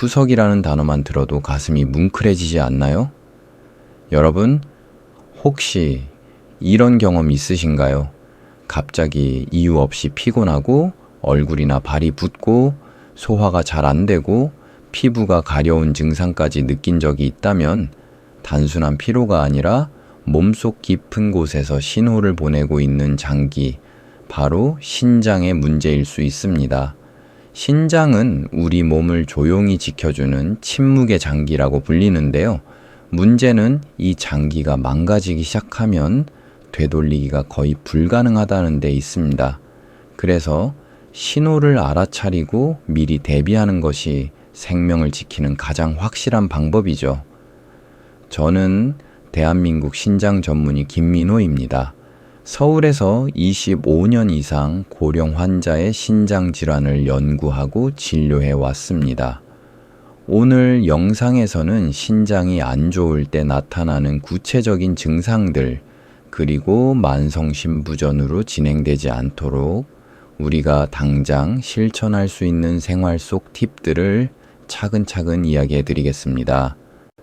투석이라는 단어만 들어도 가슴이 뭉클해지지 않나요? 여러분, 혹시 이런 경험 있으신가요? 갑자기 이유 없이 피곤하고 얼굴이나 발이 붓고 소화가 잘 안 되고 피부가 가려운 증상까지 느낀 적이 있다면 단순한 피로가 아니라 몸속 깊은 곳에서 신호를 보내고 있는 장기, 바로 신장의 문제일 수 있습니다. 신장은 우리 몸을 조용히 지켜주는 침묵의 장기라고 불리는데요. 문제는 이 장기가 망가지기 시작하면 되돌리기가 거의 불가능하다는 데 있습니다. 그래서 신호를 알아차리고 미리 대비하는 것이 생명을 지키는 가장 확실한 방법이죠. 저는 대한민국 신장 전문의 김민호입니다. 서울에서 25년 이상 고령 환자의 신장 질환을 연구하고 진료해 왔습니다. 오늘 영상에서는 신장이 안 좋을 때 나타나는 구체적인 증상들, 그리고 만성신부전으로 진행되지 않도록 우리가 당장 실천할 수 있는 생활 속 팁들을 차근차근 이야기해 드리겠습니다.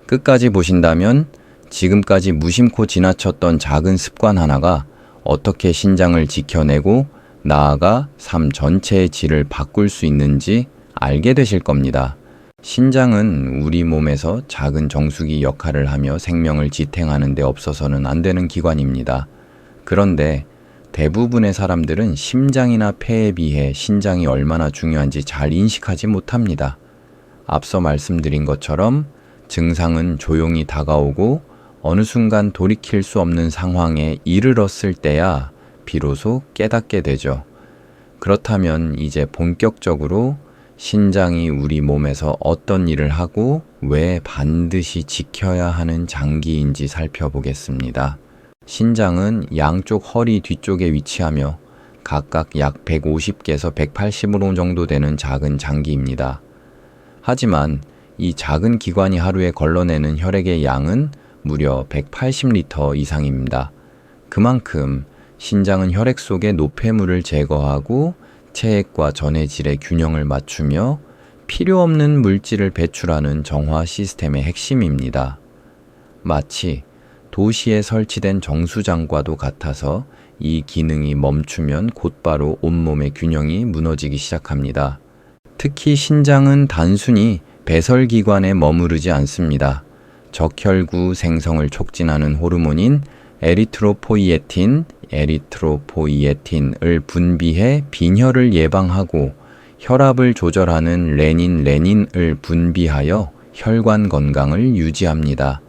끝까지 보신다면 지금까지 무심코 지나쳤던 작은 습관 하나가 어떻게 신장을 지켜내고 나아가 삶 전체의 질을 바꿀 수 있는지 알게 되실 겁니다. 신장은 우리 몸에서 작은 정수기 역할을 하며 생명을 지탱하는 데 없어서는 안 되는 기관입니다. 그런데 대부분의 사람들은 심장이나 폐에 비해 신장이 얼마나 중요한지 잘 인식하지 못합니다. 앞서 말씀드린 것처럼 증상은 조용히 다가오고 어느 순간 돌이킬 수 없는 상황에 이르렀을 때야 비로소 깨닫게 되죠. 그렇다면 이제 본격적으로 신장이 우리 몸에서 어떤 일을 하고 왜 반드시 지켜야 하는 장기인지 살펴보겠습니다. 신장은 양쪽 허리 뒤쪽에 위치하며 각각 약 150개에서 180으로 정도 되는 작은 장기입니다. 하지만 이 작은 기관이 하루에 걸러내는 혈액의 양은 무려 180리터 이상입니다. 그만큼 신장은 혈액 속의 노폐물을 제거하고 체액과 전해질의 균형을 맞추며 필요 없는 물질을 배출하는 정화 시스템의 핵심입니다. 마치 도시에 설치된 정수장과도 같아서 이 기능이 멈추면 곧바로 온몸의 균형이 무너지기 시작합니다. 특히 신장은 단순히 배설기관에 머무르지 않습니다. 적혈구 생성을 촉진하는 호르몬인 에리트로포이에틴, 에리트로포이에틴을 분비해 빈혈을 예방하고 혈압을 조절하는 레닌, 레닌을 분비하여 혈관 건강을 유지합니다.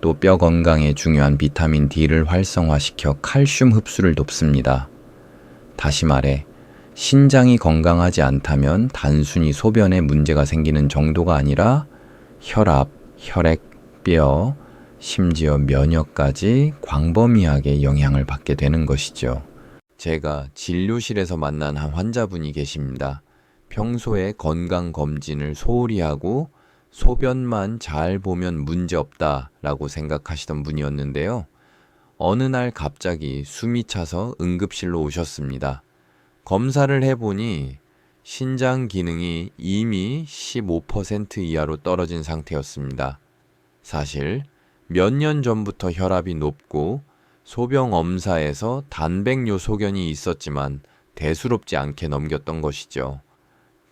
또 뼈 건강에 중요한 비타민 D를 활성화시켜 칼슘 흡수를 돕습니다. 다시 말해, 신장이 건강하지 않다면 단순히 소변에 문제가 생기는 정도가 아니라 혈압, 혈액, 뼈, 심지어 면역까지 광범위하게 영향을 받게 되는 것이죠. 제가 진료실에서 만난 한 환자분이 계십니다. 평소에 건강 검진을 소홀히 하고 소변만 잘 보면 문제 없다라고 생각하시던 분이었는데요. 어느 날 갑자기 숨이 차서 응급실로 오셨습니다. 검사를 해보니 신장 기능이 이미 15% 이하로 떨어진 상태였습니다. 사실 몇 년 전부터 혈압이 높고 소병 엄사에서 단백뇨 소견이 있었지만 대수롭지 않게 넘겼던 것이죠.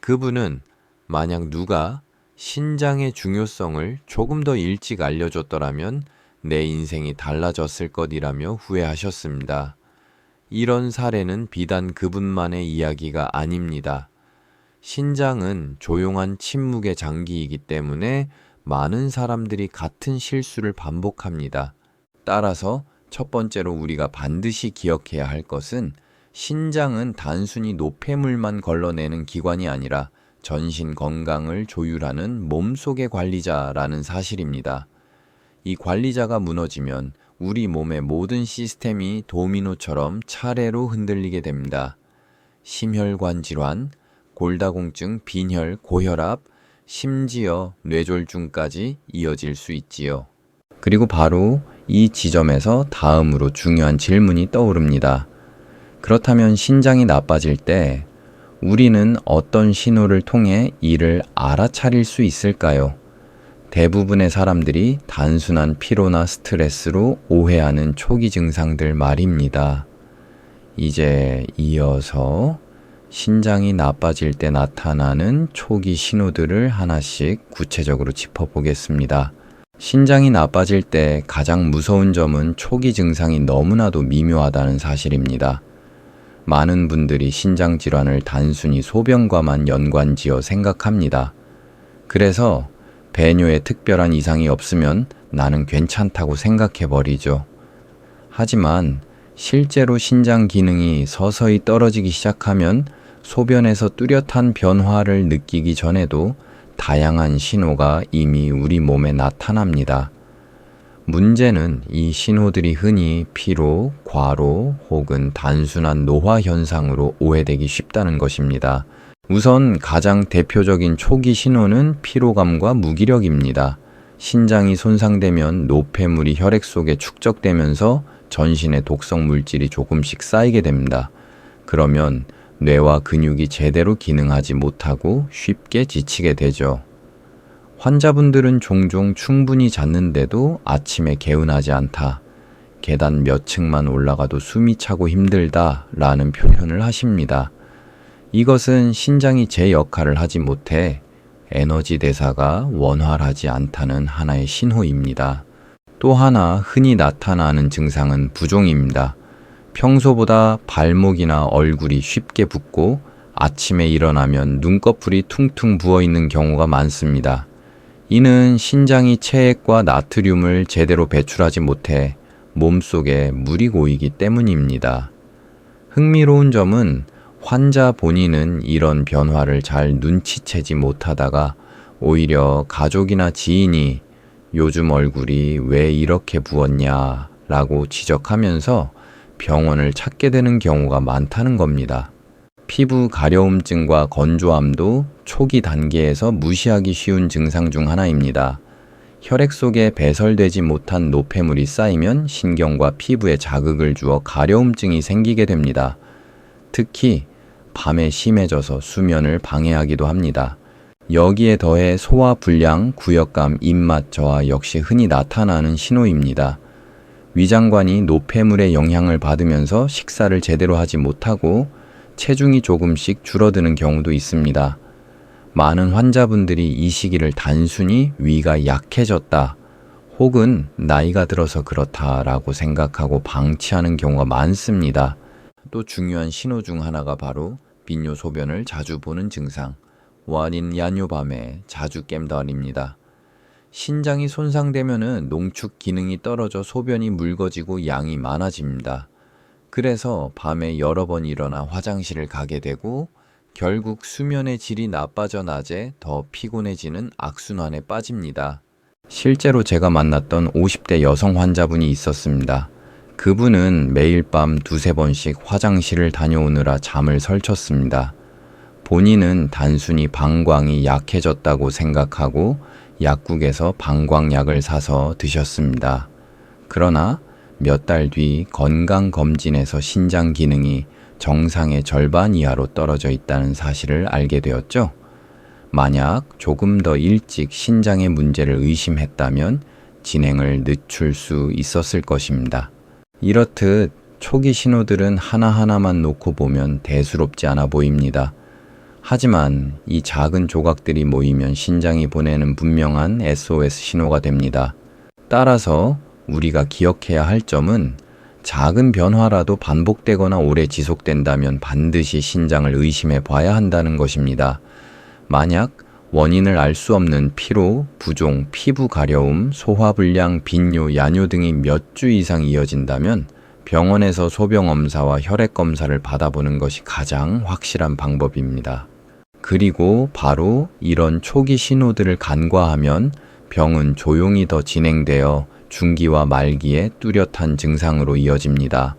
그분은 만약 누가 신장의 중요성을 조금 더 일찍 알려줬더라면 내 인생이 달라졌을 것이라며 후회하셨습니다. 이런 사례는 비단 그분만의 이야기가 아닙니다. 신장은 조용한 침묵의 장기이기 때문에 많은 사람들이 같은 실수를 반복합니다. 따라서 첫 번째로 우리가 반드시 기억해야 할 것은 신장은 단순히 노폐물만 걸러내는 기관이 아니라 전신 건강을 조율하는 몸속의 관리자라는 사실입니다. 이 관리자가 무너지면 우리 몸의 모든 시스템이 도미노처럼 차례로 흔들리게 됩니다. 심혈관 질환, 골다공증, 빈혈, 고혈압, 심지어 뇌졸중까지 이어질 수 있지요. 그리고 바로 이 지점에서 다음으로 중요한 질문이 떠오릅니다. 그렇다면 신장이 나빠질 때 우리는 어떤 신호를 통해 이를 알아차릴 수 있을까요? 대부분의 사람들이 단순한 피로나 스트레스로 오해하는 초기 증상들 말입니다. 이제 이어서 신장이 나빠질 때 나타나는 초기 신호들을 하나씩 구체적으로 짚어보겠습니다. 신장이 나빠질 때 가장 무서운 점은 초기 증상이 너무나도 미묘하다는 사실입니다. 많은 분들이 신장 질환을 단순히 소변과만 연관지어 생각합니다. 그래서 배뇨에 특별한 이상이 없으면 나는 괜찮다고 생각해 버리죠. 하지만 실제로 신장 기능이 서서히 떨어지기 시작하면 소변에서 뚜렷한 변화를 느끼기 전에도 다양한 신호가 이미 우리 몸에 나타납니다. 문제는 이 신호들이 흔히 피로, 과로 혹은 단순한 노화 현상으로 오해되기 쉽다는 것입니다. 우선 가장 대표적인 초기 신호는 피로감과 무기력입니다. 신장이 손상되면 노폐물이 혈액 속에 축적되면서 전신에 독성 물질이 조금씩 쌓이게 됩니다. 그러면 뇌와 근육이 제대로 기능하지 못하고 쉽게 지치게 되죠. 환자분들은 종종 충분히 잤는데도 아침에 개운하지 않다. 계단 몇 층만 올라가도 숨이 차고 힘들다. 라는 표현을 하십니다. 이것은 신장이 제 역할을 하지 못해 에너지 대사가 원활하지 않다는 하나의 신호입니다. 또 하나 흔히 나타나는 증상은 부종입니다. 평소보다 발목이나 얼굴이 쉽게 붓고 아침에 일어나면 눈꺼풀이 퉁퉁 부어 있는 경우가 많습니다. 이는 신장이 체액과 나트륨을 제대로 배출하지 못해 몸속에 물이 고이기 때문입니다. 흥미로운 점은 환자 본인은 이런 변화를 잘 눈치채지 못하다가 오히려 가족이나 지인이 요즘 얼굴이 왜 이렇게 부었냐 라고 지적하면서 병원을 찾게 되는 경우가 많다는 겁니다. 피부 가려움증과 건조함도 초기 단계에서 무시하기 쉬운 증상 중 하나입니다. 혈액 속에 배설되지 못한 노폐물이 쌓이면 신경과 피부에 자극을 주어 가려움증이 생기게 됩니다. 특히 밤에 심해져서 수면을 방해하기도 합니다. 여기에 더해 소화 불량, 구역감, 입맛 저하 역시 흔히 나타나는 신호입니다. 위장관이 노폐물의 영향을 받으면서 식사를 제대로 하지 못하고 체중이 조금씩 줄어드는 경우도 있습니다. 많은 환자분들이 이 시기를 단순히 위가 약해졌다 혹은 나이가 들어서 그렇다라고 생각하고 방치하는 경우가 많습니다. 또 중요한 신호 중 하나가 바로 빈뇨 소변을 자주 보는 증상, 원인 야뇨밤에 자주 깸더입니다. 신장이 손상되면은 농축 기능이 떨어져 소변이 묽어지고 양이 많아집니다. 그래서 밤에 여러 번 일어나 화장실을 가게 되고 결국 수면의 질이 나빠져 낮에 더 피곤해지는 악순환에 빠집니다. 실제로 제가 만났던 50대 여성 환자분이 있었습니다. 그분은 매일 밤 두세 번씩 화장실을 다녀오느라 잠을 설쳤습니다. 본인은 단순히 방광이 약해졌다고 생각하고 약국에서 방광약을 사서 드셨습니다. 그러나 몇 달 뒤 건강검진에서 신장 기능이 정상의 절반 이하로 떨어져 있다는 사실을 알게 되었죠. 만약 조금 더 일찍 신장의 문제를 의심했다면 진행을 늦출 수 있었을 것입니다. 이렇듯 초기 신호들은 하나하나만 놓고 보면 대수롭지 않아 보입니다. 하지만 이 작은 조각들이 모이면 신장이 보내는 분명한 SOS 신호가 됩니다. 따라서 우리가 기억해야 할 점은 작은 변화라도 반복되거나 오래 지속된다면 반드시 신장을 의심해 봐야 한다는 것입니다. 만약 원인을 알 수 없는 피로, 부종, 피부 가려움, 소화불량, 빈뇨, 야뇨 등이 몇 주 이상 이어진다면 병원에서 소변 검사와 혈액 검사를 받아보는 것이 가장 확실한 방법입니다. 그리고 바로 이런 초기 신호들을 간과하면 병은 조용히 더 진행되어 중기와 말기에 뚜렷한 증상으로 이어집니다.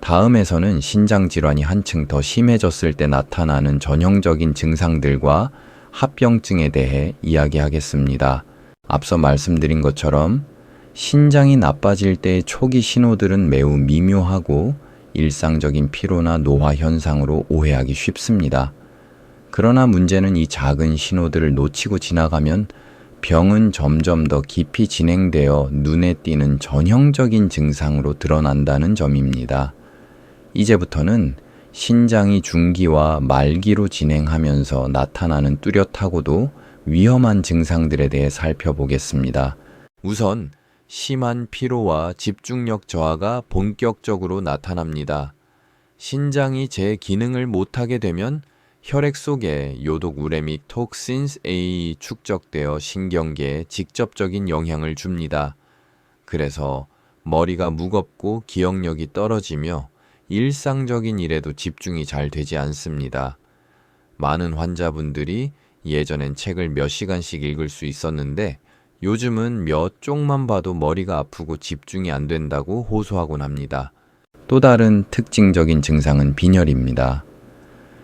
다음에서는 신장 질환이 한층 더 심해졌을 때 나타나는 전형적인 증상들과 합병증에 대해 이야기하겠습니다. 앞서 말씀드린 것처럼 신장이 나빠질 때의 초기 신호들은 매우 미묘하고 일상적인 피로나 노화 현상으로 오해하기 쉽습니다. 그러나 문제는 이 작은 신호들을 놓치고 지나가면 병은 점점 더 깊이 진행되어 눈에 띄는 전형적인 증상으로 드러난다는 점입니다. 이제부터는 신장이 중기와 말기로 진행하면서 나타나는 뚜렷하고도 위험한 증상들에 대해 살펴보겠습니다. 우선 심한 피로와 집중력 저하가 본격적으로 나타납니다. 신장이 제 기능을 못하게 되면 혈액 속에 요독 우레믹 톡신스 A 축적되어 신경계에 직접적인 영향을 줍니다. 그래서 머리가 무겁고 기억력이 떨어지며 일상적인 일에도 집중이 잘 되지 않습니다. 많은 환자분들이 예전엔 책을 몇 시간씩 읽을 수 있었는데 요즘은 몇 쪽만 봐도 머리가 아프고 집중이 안 된다고 호소하곤 합니다. 또 다른 특징적인 증상은 빈혈입니다.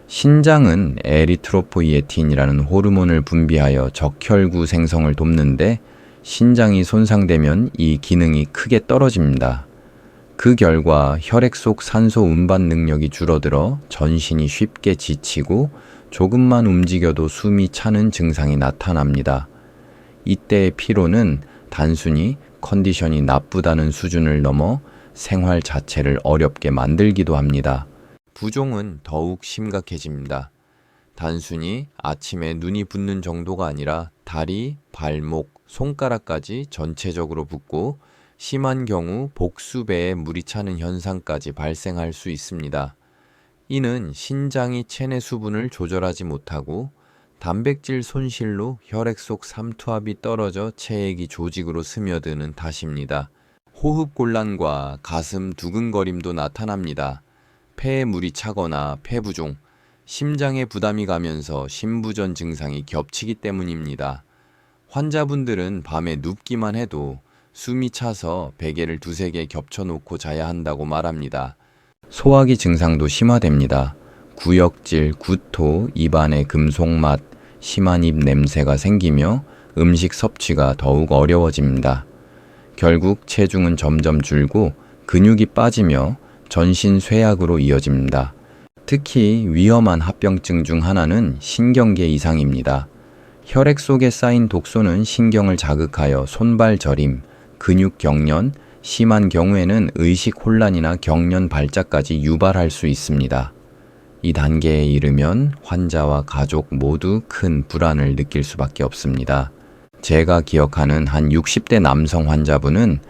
신장은 에리트로포이에틴이라는 호르몬을 분비하여 적혈구 생성을 돕는데 신장이 손상되면 이 기능이 크게 떨어집니다. 그 결과 혈액 속 산소 운반 능력이 줄어들어 전신이 쉽게 지치고 조금만 움직여도 숨이 차는 증상이 나타납니다. 이때의 피로는 단순히 컨디션이 나쁘다는 수준을 넘어 생활 자체를 어렵게 만들기도 합니다. 부종은 더욱 심각해집니다. 단순히 아침에 눈이 붓는 정도가 아니라 다리, 발목, 손가락까지 전체적으로 붓고 심한 경우 복수배에 물이 차는 현상까지 발생할 수 있습니다. 이는 신장이 체내 수분을 조절하지 못하고 단백질 손실로 혈액 속 삼투압이 떨어져 체액이 조직으로 스며드는 탓입니다. 호흡 곤란과 가슴 두근거림도 나타납니다. 폐에 물이 차거나 폐부종, 심장에 부담이 가면서 심부전 증상이 겹치기 때문입니다. 환자분들은 밤에 눕기만 해도 숨이 차서 베개를 두세 개 겹쳐놓고 자야 한다고 말합니다. 소화기 증상도 심화됩니다. 구역질, 구토, 입안에 금속맛, 심한 입 냄새가 생기며 음식 섭취가 더욱 어려워집니다. 결국 체중은 점점 줄고 근육이 빠지며 전신 쇠약으로 이어집니다. 특히 위험한 합병증 중 하나는 신경계 이상입니다. 혈액 속에 쌓인 독소는 신경을 자극하여 손발 저림, 근육 경련, 심한 경우에는 의식 혼란이나 경련 발작까지 유발할 수 있습니다. 이 단계에 이르면 환자와 가족 모두 큰 불안을 느낄 수밖에 없습니다. 제가 기억하는 한 60대 남성 환자분은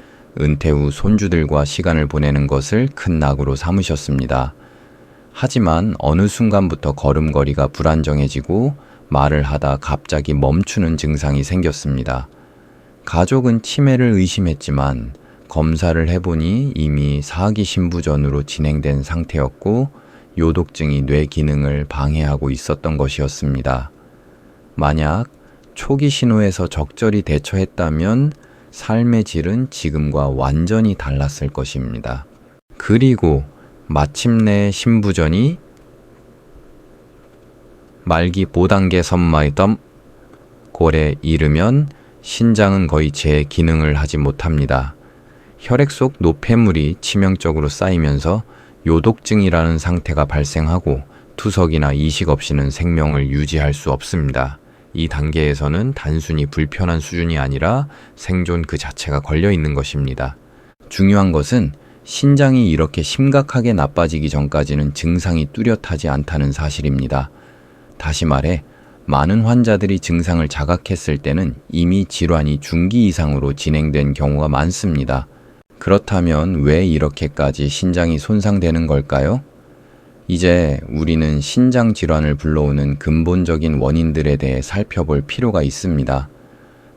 은퇴 후 손주들과 시간을 보내는 것을 큰 낙으로 삼으셨습니다. 하지만 어느 순간부터 걸음걸이가 불안정해지고 말을 하다 갑자기 멈추는 증상이 생겼습니다. 가족은 치매를 의심했지만 검사를 해보니 이미 사기 신부전으로 진행된 상태였고 요독증이 뇌 기능을 방해하고 있었던 것이었습니다. 만약 초기 신호에서 적절히 대처했다면 삶의 질은 지금과 완전히 달랐을 것입니다. 그리고 마침내 신부전이 말기 보단계 선마이덤 골에 이르면 신장은 거의 제 기능을 하지 못합니다. 혈액 속 노폐물이 치명적으로 쌓이면서 요독증이라는 상태가 발생하고 투석이나 이식 없이는 생명을 유지할 수 없습니다. 이 단계에서는 단순히 불편한 수준이 아니라 생존 그 자체가 걸려 있는 것입니다. 중요한 것은 신장이 이렇게 심각하게 나빠지기 전까지는 증상이 뚜렷하지 않다는 사실입니다. 다시 말해, 많은 환자들이 증상을 자각했을 때는 이미 질환이 중기 이상으로 진행된 경우가 많습니다. 그렇다면 왜 이렇게까지 신장이 손상되는 걸까요? 이제 우리는 신장 질환을 불러오는 근본적인 원인들에 대해 살펴볼 필요가 있습니다.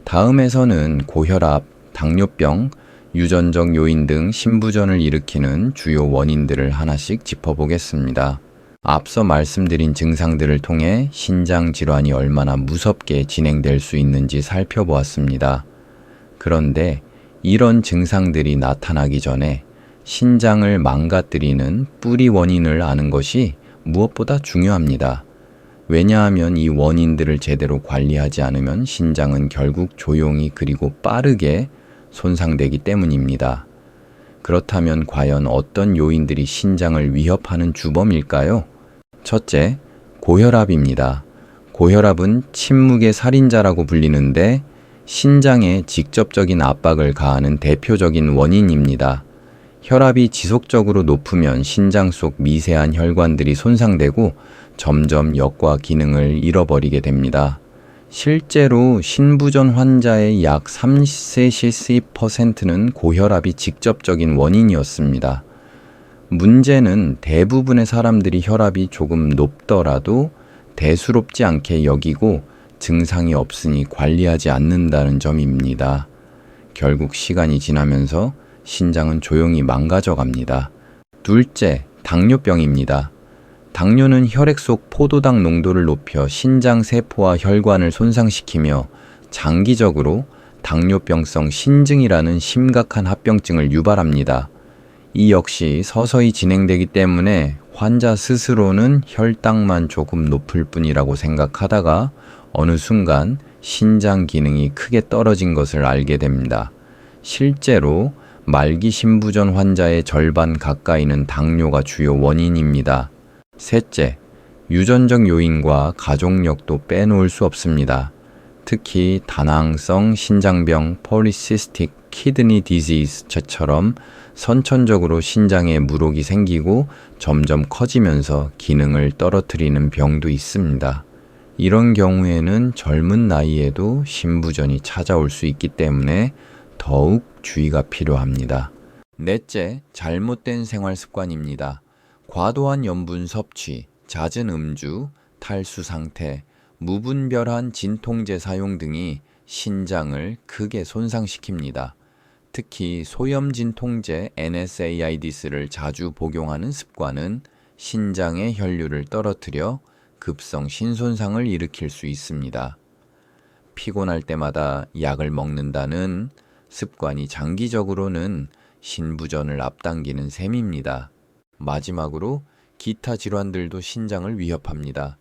다음에서는 고혈압, 당뇨병, 유전적 요인 등 신부전을 일으키는 주요 원인들을 하나씩 짚어보겠습니다. 앞서 말씀드린 증상들을 통해 신장 질환이 얼마나 무섭게 진행될 수 있는지 살펴보았습니다. 그런데 이런 증상들이 나타나기 전에 신장을 망가뜨리는 뿌리 원인을 아는 것이 무엇보다 중요합니다. 왜냐하면 이 원인들을 제대로 관리하지 않으면 신장은 결국 조용히 그리고 빠르게 손상되기 때문입니다. 그렇다면 과연 어떤 요인들이 신장을 위협하는 주범일까요? 첫째, 고혈압입니다. 고혈압은 침묵의 살인자라고 불리는데 신장에 직접적인 압박을 가하는 대표적인 원인입니다. 혈압이 지속적으로 높으면 신장 속 미세한 혈관들이 손상되고 점점 역과 기능을 잃어버리게 됩니다. 실제로 신부전 환자의 약 30-70%는 고혈압이 직접적인 원인이었습니다. 문제는 대부분의 사람들이 혈압이 조금 높더라도 대수롭지 않게 여기고 증상이 없으니 관리하지 않는다는 점입니다. 결국 시간이 지나면서 신장은 조용히 망가져 갑니다. 둘째, 당뇨병입니다. 당뇨는 혈액 속 포도당 농도를 높여 신장 세포와 혈관을 손상시키며 장기적으로 당뇨병성 신증이라는 심각한 합병증을 유발합니다. 이 역시 서서히 진행되기 때문에 환자 스스로는 혈당만 조금 높을 뿐이라고 생각하다가 어느 순간 신장 기능이 크게 떨어진 것을 알게 됩니다. 실제로 말기 신부전 환자의 절반 가까이는 당뇨가 주요 원인입니다. 셋째, 유전적 요인과 가족력도 빼놓을 수 없습니다. 특히 다낭성 신장병 폴리시스틱 키드니 디지즈처럼 선천적으로 신장에 물혹이 생기고 점점 커지면서 기능을 떨어뜨리는 병도 있습니다. 이런 경우에는 젊은 나이에도 신부전이 찾아올 수 있기 때문에 더욱 주의가 필요합니다. 넷째, 잘못된 생활 습관입니다. 과도한 염분 섭취, 잦은 음주, 탈수 상태, 무분별한 진통제 사용 등이 신장을 크게 손상시킵니다. 특히 소염 진통제 NSAIDs를 자주 복용하는 습관은 신장의 혈류를 떨어뜨려 급성 신손상을 일으킬 수 있습니다. 피곤할 때마다 약을 먹는다는 습관이 장기적으로는 신부전을 앞당기는 셈입니다. 마지막으로 기타 질환들도 신장을 위협합니다.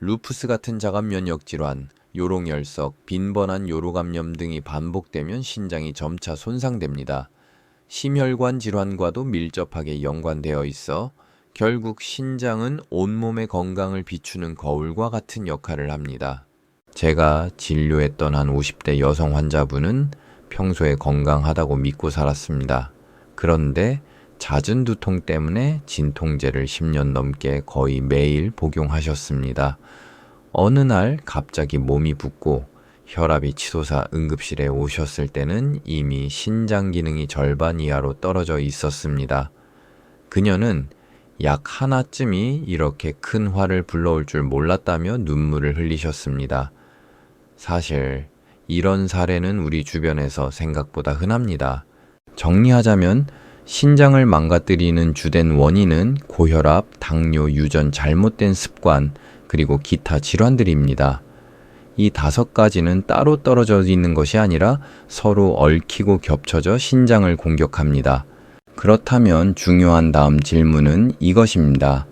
루푸스 같은 자가 면역 질환, 요롱열석, 빈번한 요로감염 등이 반복되면 신장이 점차 손상됩니다. 심혈관 질환과도 밀접하게 연관되어 있어 결국 신장은 온몸의 건강을 비추는 거울과 같은 역할을 합니다. 제가 진료했던 한 50대 여성 환자분은 평소에 건강하다고 믿고 살았습니다. 그런데 잦은 두통 때문에 진통제를 10년 넘게 거의 매일 복용하셨습니다. 어느 날 갑자기 몸이 붓고 혈압이 치솟아 응급실에 오셨을 때는 이미 신장 기능이 절반 이하로 떨어져 있었습니다. 그녀는 약 하나쯤이 이렇게 큰 화를 불러올 줄 몰랐다며 눈물을 흘리셨습니다. 사실 이런 사례는 우리 주변에서 생각보다 흔합니다. 정리하자면 신장을 망가뜨리는 주된 원인은 고혈압, 당뇨, 유전, 잘못된 습관, 그리고 기타 질환들입니다. 이 다섯 가지는 따로 떨어져 있는 것이 아니라 서로 얽히고 겹쳐져 신장을 공격합니다. 그렇다면 중요한 다음 질문은 이것입니다.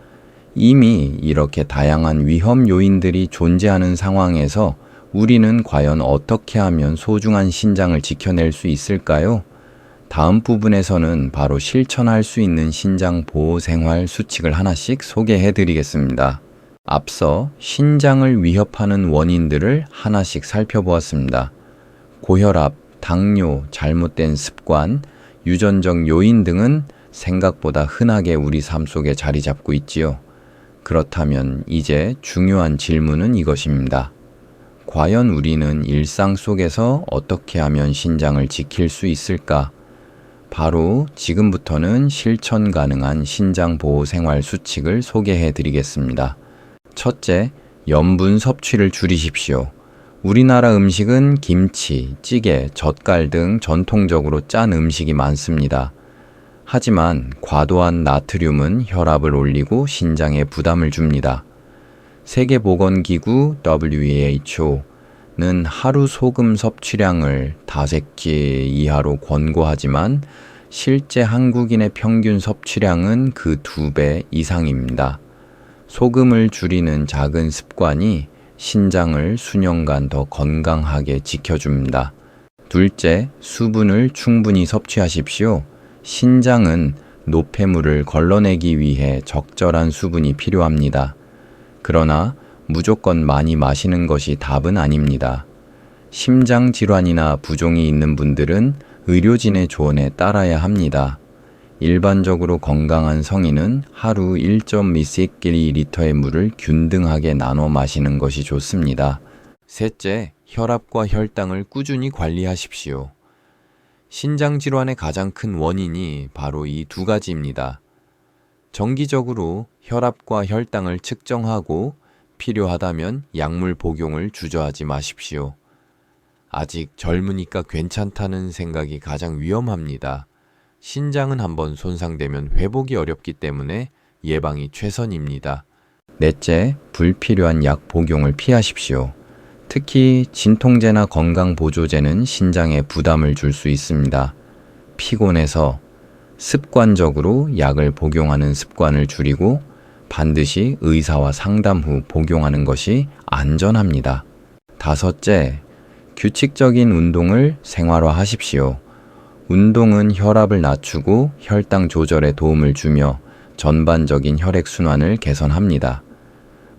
이미 이렇게 다양한 위험 요인들이 존재하는 상황에서 우리는 과연 어떻게 하면 소중한 신장을 지켜낼 수 있을까요? 다음 부분에서는 바로 실천할 수 있는 신장 보호 생활 수칙을 하나씩 소개해 드리겠습니다. 앞서 신장을 위협하는 원인들을 하나씩 살펴보았습니다. 고혈압, 당뇨, 잘못된 습관, 유전적 요인 등은 생각보다 흔하게 우리 삶 속에 자리 잡고 있지요. 그렇다면 이제 중요한 질문은 이것입니다. 과연 우리는 일상 속에서 어떻게 하면 신장을 지킬 수 있을까? 바로 지금부터는 실천 가능한 신장 보호 생활 수칙을 소개해 드리겠습니다. 첫째, 염분 섭취를 줄이십시오. 우리나라 음식은 김치, 찌개, 젓갈 등 전통적으로 짠 음식이 많습니다. 하지만 과도한 나트륨은 혈압을 올리고 신장에 부담을 줍니다. 세계보건기구 WHO는 하루 소금 섭취량을 다세끼 이하로 권고하지만 실제 한국인의 평균 섭취량은 그 두 배 이상입니다. 소금을 줄이는 작은 습관이 신장을 수년간 더 건강하게 지켜줍니다. 둘째, 수분을 충분히 섭취하십시오. 신장은 노폐물을 걸러내기 위해 적절한 수분이 필요합니다. 그러나 무조건 많이 마시는 것이 답은 아닙니다. 심장 질환이나 부종이 있는 분들은 의료진의 조언에 따라야 합니다. 일반적으로 건강한 성인은 하루 1.2리터의 물을 균등하게 나눠 마시는 것이 좋습니다. 셋째, 혈압과 혈당을 꾸준히 관리하십시오. 신장 질환의 가장 큰 원인이 바로 이 두 가지입니다. 정기적으로 혈압과 혈당을 측정하고 필요하다면 약물 복용을 주저하지 마십시오. 아직 젊으니까 괜찮다는 생각이 가장 위험합니다. 신장은 한번 손상되면 회복이 어렵기 때문에 예방이 최선입니다. 넷째, 불필요한 약 복용을 피하십시오. 특히 진통제나 건강보조제는 신장에 부담을 줄 수 있습니다. 피곤해서 습관적으로 약을 복용하는 습관을 줄이고 반드시 의사와 상담 후 복용하는 것이 안전합니다. 다섯째, 규칙적인 운동을 생활화하십시오. 운동은 혈압을 낮추고 혈당 조절에 도움을 주며 전반적인 혈액순환을 개선합니다.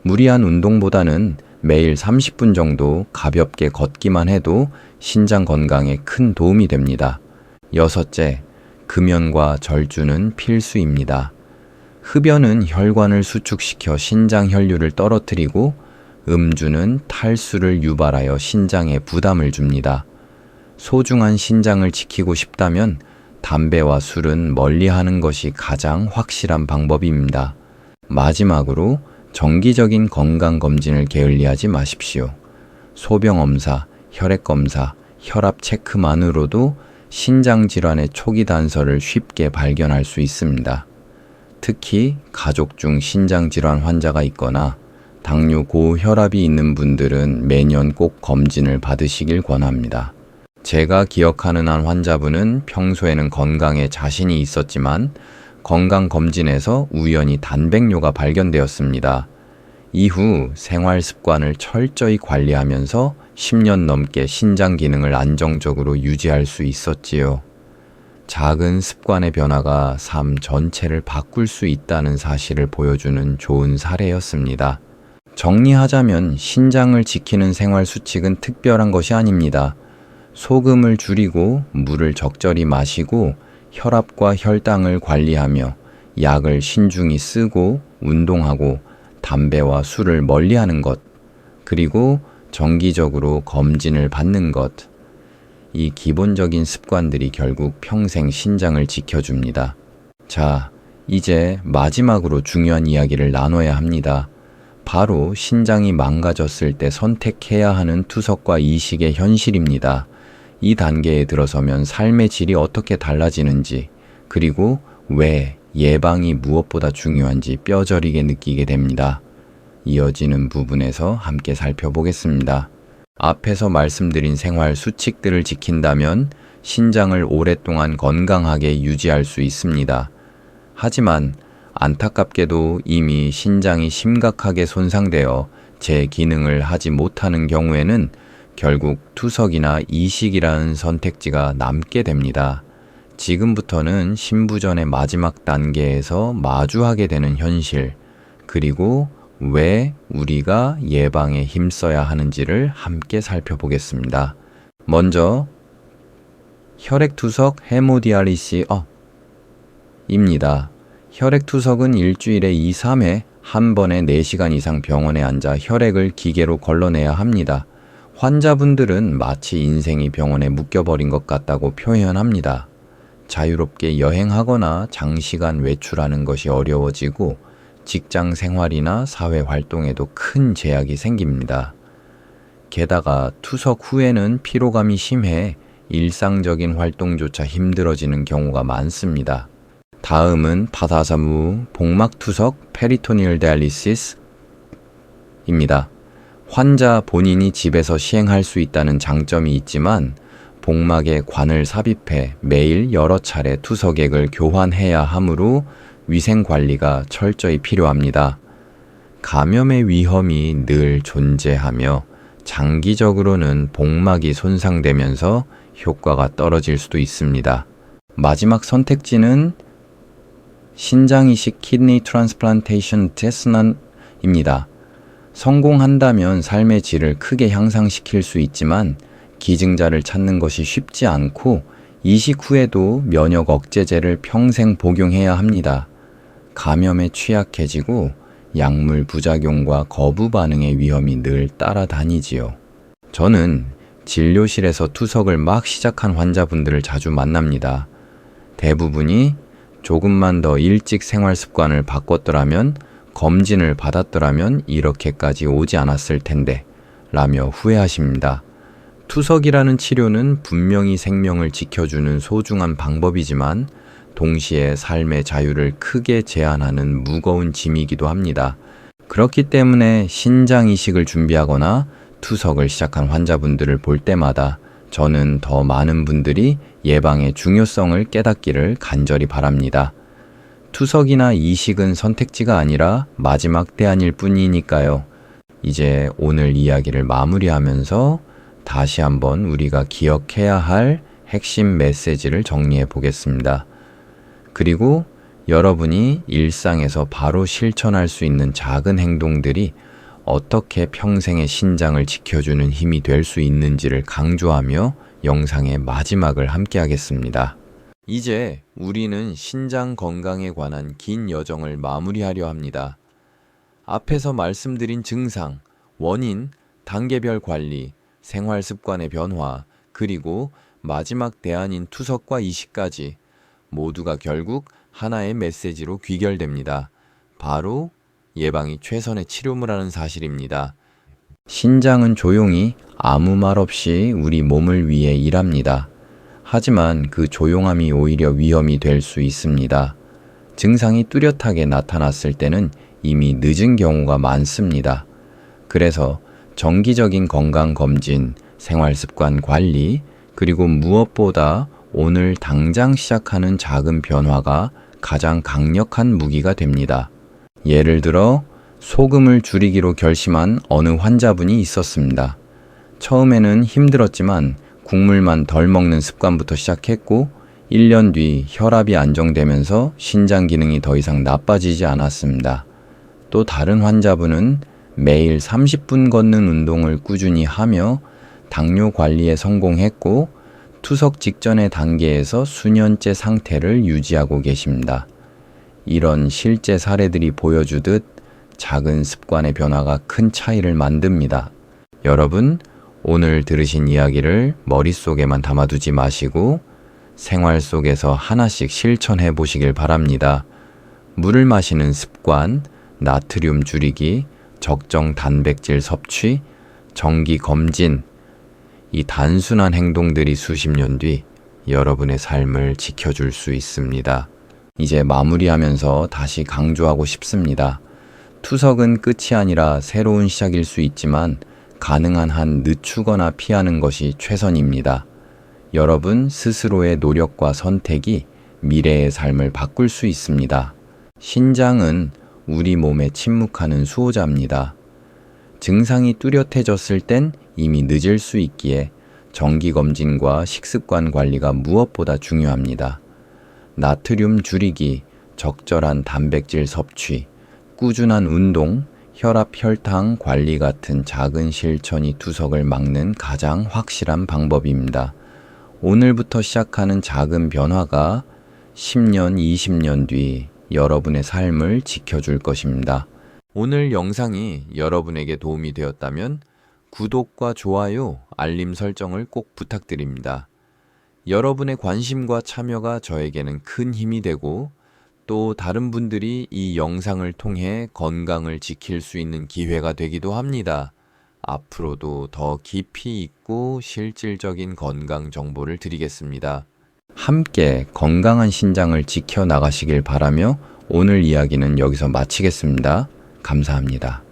무리한 운동보다는 매일 30분 정도 가볍게 걷기만 해도 신장 건강에 큰 도움이 됩니다. 여섯째, 금연과 절주는 필수입니다. 흡연은 혈관을 수축시켜 신장 혈류를 떨어뜨리고 음주는 탈수를 유발하여 신장에 부담을 줍니다. 소중한 신장을 지키고 싶다면 담배와 술은 멀리 하는 것이 가장 확실한 방법입니다. 마지막으로 정기적인 건강검진을 게을리하지 마십시오. 소병검사, 혈액검사, 혈압 체크만으로도 신장 질환의 초기 단서를 쉽게 발견할 수 있습니다. 특히 가족 중 신장 질환 환자가 있거나 당뇨 고혈압이 있는 분들은 매년 꼭 검진을 받으시길 권합니다. 제가 기억하는 한 환자분은 평소에는 건강에 자신이 있었지만 건강검진에서 우연히 단백뇨가 발견되었습니다. 이후 생활 습관을 철저히 관리하면서 10년 넘게 신장 기능을 안정적으로 유지할 수 있었지요. 작은 습관의 변화가 삶 전체를 바꿀 수 있다는 사실을 보여주는 좋은 사례였습니다. 정리하자면 신장을 지키는 생활 수칙은 특별한 것이 아닙니다. 소금을 줄이고 물을 적절히 마시고 혈압과 혈당을 관리하며 약을 신중히 쓰고 운동하고 담배와 술을 멀리 하는 것, 그리고 정기적으로 검진을 받는 것. 이 기본적인 습관들이 결국 평생 신장을 지켜줍니다. 자, 이제 마지막으로 중요한 이야기를 나눠야 합니다. 바로 신장이 망가졌을 때 선택해야 하는 투석과 이식의 현실입니다. 이 단계에 들어서면 삶의 질이 어떻게 달라지는지, 그리고 왜 예방이 무엇보다 중요한지 뼈저리게 느끼게 됩니다. 이어지는 부분에서 함께 살펴보겠습니다. 앞에서 말씀드린 생활 수칙들을 지킨다면 신장을 오랫동안 건강하게 유지할 수 있습니다. 하지만 안타깝게도 이미 신장이 심각하게 손상되어 제 기능을 하지 못하는 경우에는 결국 투석이나 이식이라는 선택지가 남게 됩니다. 지금부터는 신부전의 마지막 단계에서 마주하게 되는 현실, 그리고 왜 우리가 예방에 힘써야 하는지를 함께 살펴보겠습니다. 먼저 혈액투석 헤모디알리시 어 입니다. 혈액투석은 일주일에 2, 3회 한 번에 4시간 이상 병원에 앉아 혈액을 기계로 걸러내야 합니다. 환자분들은 마치 인생이 병원에 묶여버린 것 같다고 표현합니다. 자유롭게 여행하거나 장시간 외출하는 것이 어려워지고 직장 생활이나 사회 활동에도 큰 제약이 생깁니다. 게다가 투석 후에는 피로감이 심해 일상적인 활동조차 힘들어지는 경우가 많습니다. 다음은 파다사무 복막투석 페리토니얼 데알리시스입니다. 환자 본인이 집에서 시행할 수 있다는 장점이 있지만 복막에 관을 삽입해 매일 여러 차례 투석액을 교환해야 하므로 위생 관리가 철저히 필요합니다. 감염의 위험이 늘 존재하며 장기적으로는 복막이 손상되면서 효과가 떨어질 수도 있습니다. 마지막 선택지는 신장 이식 키드니 트랜스플란테이션 테스난입니다. 성공한다면 삶의 질을 크게 향상시킬 수 있지만 기증자를 찾는 것이 쉽지 않고 이식 후에도 면역 억제제를 평생 복용해야 합니다. 감염에 취약해지고 약물 부작용과 거부 반응의 위험이 늘 따라다니지요. 저는 진료실에서 투석을 막 시작한 환자분들을 자주 만납니다. 대부분이 조금만 더 일찍 생활 습관을 바꿨더라면 검진을 받았더라면 이렇게까지 오지 않았을 텐데 라며 후회하십니다. 투석이라는 치료는 분명히 생명을 지켜주는 소중한 방법이지만 동시에 삶의 자유를 크게 제한하는 무거운 짐이기도 합니다. 그렇기 때문에 신장 이식을 준비하거나 투석을 시작한 환자분들을 볼 때마다 저는 더 많은 분들이 예방의 중요성을 깨닫기를 간절히 바랍니다. 투석이나 이식은 선택지가 아니라 마지막 대안일 뿐이니까요. 이제 오늘 이야기를 마무리하면서 다시 한번 우리가 기억해야 할 핵심 메시지를 정리해 보겠습니다. 그리고 여러분이 일상에서 바로 실천할 수 있는 작은 행동들이 어떻게 평생의 신장을 지켜주는 힘이 될 수 있는지를 강조하며 영상의 마지막을 함께 하겠습니다. 이제 우리는 신장 건강에 관한 긴 여정을 마무리하려 합니다. 앞에서 말씀드린 증상, 원인, 단계별 관리, 생활 습관의 변화, 그리고 마지막 대안인 투석과 이식까지 모두가 결국 하나의 메시지로 귀결됩니다. 바로 예방이 최선의 치료물하는 사실입니다. 신장은 조용히 아무 말 없이 우리 몸을 위해 일합니다. 하지만 그 조용함이 오히려 위험이 될 수 있습니다. 증상이 뚜렷하게 나타났을 때는 이미 늦은 경우가 많습니다. 그래서 정기적인 건강검진, 생활습관 관리, 그리고 무엇보다 오늘 당장 시작하는 작은 변화가 가장 강력한 무기가 됩니다. 예를 들어 소금을 줄이기로 결심한 어느 환자분이 있었습니다. 처음에는 힘들었지만 국물만 덜 먹는 습관부터 시작했고 1년 뒤 혈압이 안정되면서 신장 기능이 더 이상 나빠지지 않았습니다. 또 다른 환자분은 매일 30분 걷는 운동을 꾸준히 하며 당뇨 관리에 성공했고 투석 직전의 단계에서 수년째 상태를 유지하고 계십니다. 이런 실제 사례들이 보여주듯 작은 습관의 변화가 큰 차이를 만듭니다. 여러분, 오늘 들으신 이야기를 머릿속에만 담아두지 마시고 생활 속에서 하나씩 실천해 보시길 바랍니다. 물을 마시는 습관, 나트륨 줄이기, 적정 단백질 섭취, 정기 검진, 이 단순한 행동들이 수십 년 뒤 여러분의 삶을 지켜줄 수 있습니다. 이제 마무리하면서 다시 강조하고 싶습니다. 투석은 끝이 아니라 새로운 시작일 수 있지만 가능한 한 늦추거나 피하는 것이 최선입니다. 여러분 스스로의 노력과 선택이 미래의 삶을 바꿀 수 있습니다. 신장은 우리 몸에 침묵하는 수호자입니다. 증상이 뚜렷해졌을 땐 이미 늦을 수 있기에 정기검진과 식습관 관리가 무엇보다 중요합니다. 나트륨 줄이기, 적절한 단백질 섭취, 꾸준한 운동, 혈압, 혈당 관리 같은 작은 실천이 투석을 막는 가장 확실한 방법입니다. 오늘부터 시작하는 작은 변화가 10년, 20년 뒤 여러분의 삶을 지켜줄 것입니다. 오늘 영상이 여러분에게 도움이 되었다면 구독과 좋아요, 알림 설정을 꼭 부탁드립니다. 여러분의 관심과 참여가 저에게는 큰 힘이 되고 또 다른 분들이 이 영상을 통해 건강을 지킬 수 있는 기회가 되기도 합니다. 앞으로도 더 깊이 있고 실질적인 건강 정보를 드리겠습니다. 함께 건강한 신장을 지켜 나가시길 바라며 오늘 이야기는 여기서 마치겠습니다. 감사합니다.